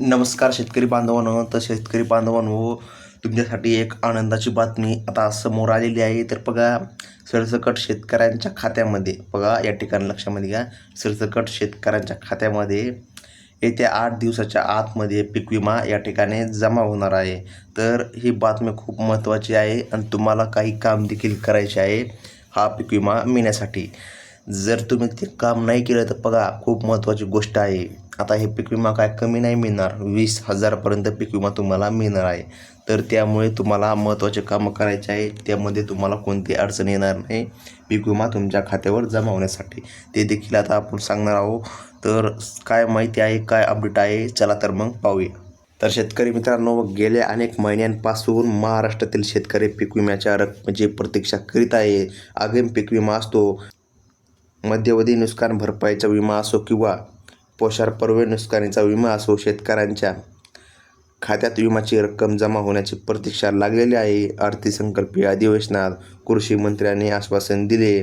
नमस्कार शेतकरी बांधवांनो. तर शेतकरी बांधवांनो तुमच्यासाठी एक आनंदाची बातमी आता समोर आलेली आहे. तर बघा सरसकट शेतकऱ्यांच्या खात्यामध्ये बघा या ठिकाणी लक्षामध्ये घ्या. सरसकट शेतकऱ्यांच्या खात्यामध्ये येत्या आठ दिवसाच्या आतमध्ये पीक विमा या ठिकाणी जमा होणार आहे. तर ही बातमी खूप महत्त्वाची आहे आणि तुम्हाला काही काम देखील करायचे आहे हा पीक विमा मिळण्यासाठी. जर तुम्ही ते काम नाही केलं तर बघा खूप महत्त्वाची गोष्ट आहे. आता हे पीक विमा काय कमी नाही मिळणार. वीस हजारपर्यंत पीक विमा तुम्हाला मिळणार आहे. तर त्यामुळे तुम्हाला महत्त्वाचे कामं करायचे आहे. त्यामध्ये तुम्हाला कोणती अडचण येणार नाही. पीक विमा तुमच्या खात्यावर जमा होण्यासाठी. ते देखील आता आपण सांगणार आहोत. तर काय माहिती आहे काय अपडेट आहे चला तर मग पाहूया. तर शेतकरी मित्रांनो गेल्या अनेक महिन्यांपासून महाराष्ट्रातील शेतकरी पीक विम्याच्या रकमेची म्हणजे प्रतीक्षा करीत आहे. आगामी पीक विमा असतो. मध्यवधी नुकसान भरपाईचा विमा असो किंवा पोषारपर्व नुकसानीचा विमा असो शेतकऱ्यांच्या खात्यात विम्याची रक्कम जमा होण्याची प्रतीक्षा लागलेली आहे अर्थसंकल्पीय अधिवेशनात कृषी मंत्र्यांनी आश्वासन दिले.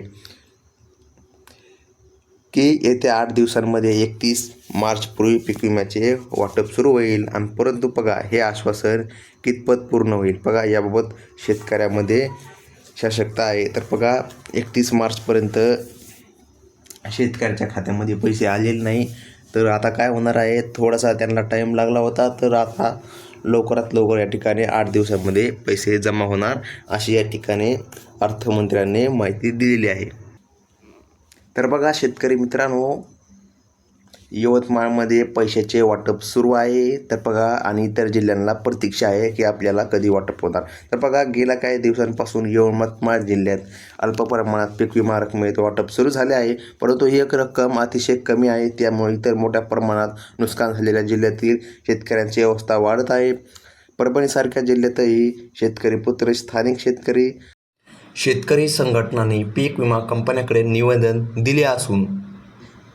की येत्या आठ दिवसांमध्ये एकतीस मार्चपूर्वी पीक विम्याचे वाटप सुरू होईल. आणि परंतु बघा हे आश्वासन कितपत पूर्ण होईल? बघा याबाबत शेतकऱ्यामध्ये सशक्ता आहे. तर बघा एकतीस मार्चपर्यंत शेतकऱ्याच्या खात्यामध्ये पैसे आलेले नाही. तर आता काय होणार आहे? थोडासा त्यांना टाईम लागला होता तर आता लवकरात लवकर या ठिकाणी आठ दिवसामध्ये पैसे जमा होणार अशी या ठिकाणी अर्थमंत्र्यांनी माहिती दिलेली आहे. तर बघा शेतकरी मित्रांनो यवतमाळमध्ये पैशाचे वाटप सुरू आहे. तर बघा आणि इतर जिल्ह्यांना प्रतीक्षा आहे की आपल्याला कधी वाटप होणार. तर बघा गेल्या काही दिवसांपासून यवतमाळ जिल्ह्यात अल्प प्रमाणात पीक विमा रकमेत वाटप सुरू झाले आहे. परंतु ही एक रक्कम अतिशय कमी आहे. त्यामुळे इतर मोठ्या प्रमाणात नुकसान झालेल्या जिल्ह्यातील शेतकऱ्यांची अवस्था वाढत आहे. परभणीसारख्या जिल्ह्यातही शेतकरी पुत्र स्थानिक शेतकरी शेतकरी संघटनांनी पीक विमा कंपन्याकडे निवेदन दिले असून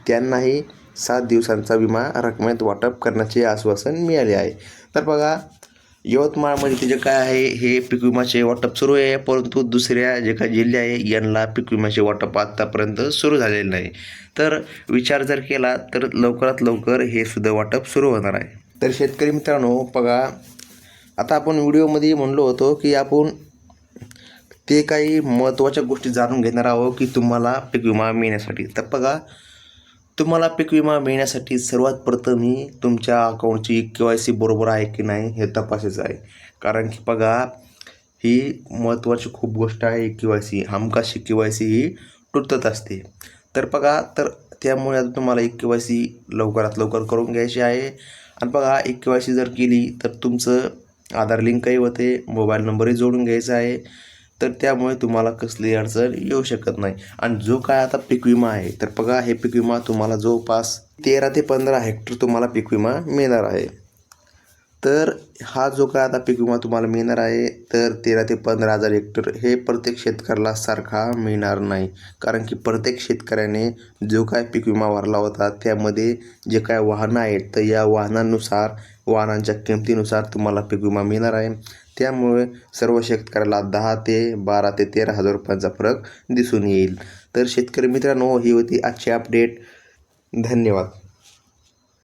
त्यांनाही सात दिवसांचा विमा रकमेत वाटप करण्याचे आश्वासन मिळाले आहे. तर बघा यवतमाळमध्ये जे काय आहे? हे पीक विमाचे वाटप सुरू आहे परंतु दुसऱ्या जे काही जिल्हे आहे यांना पीक विम्याचे वाटप आत्तापर्यंत सुरू झालेलं नाही. तर विचार जर केला तर लवकरात लवकर हे सुद्धा वाटप सुरू होणार आहे. तर शेतकरी मित्रांनो बघा आता आपण व्हिडिओमध्ये म्हणलो होतो की आपण ते काही महत्त्वाच्या गोष्टी जाणून घेणार आहोत की तुम्हाला पीक विमा मिळण्यासाठी. तर बघा तुम्हाला पीक विमा मिळण्यासाठी सर्वात प्रथम ही तुमच्या अकाउंटची के वाय सी बरोबर आहे की नाही हे तपासायचं आहे. कारण की बघा ही महत्त्वाची खूप गोष्ट आहे के वाय सी. हमकाशी के वाय सी ही तुटत असते. तर बघा तर त्यामुळे आता तुम्हाला एक के वाय सी लवकरात लवकर करून घ्यायची आहे. आणि बघा एक के वाय सी जर केली तर तुमचं आधार लिंकही होते मोबाईल नंबरही जोडून घ्यायचा आहे. तर त्यामुळे तुम्हाला कसली अडचण येऊ शकत नाही. आणि जो काय आता पीक विमा आहे तर बघा हे पीक विमा तुम्हाला जवळपास तेरा ते पंधरा हेक्टर तुम्हाला पीक विमा मिळणार आहे. तर हा जो काय आता पीक विमा तुम्हाला मिळणार आहे तर तेरा ते पंधरा हजार हेक्टर हे प्रत्येक शेतकऱ्याला सारखा मिळणार नाही. कारण की प्रत्येक शेतकऱ्याने जो काय पीक विमा भरला होता त्यामध्ये जे काय वाहनं आहेत तर या वाहनांनुसार वाहनांच्या किमतीनुसार तुम्हाला पीक विमा मिळणार आहे. त्यामुळे सर्व शेतकऱ्याला दहा ते बारा ते तेरा हजार रुपयांचा फरक दिसून येईल. तर शेतकरी मित्रांनो ही होती आजची अपडेट धन्यवाद.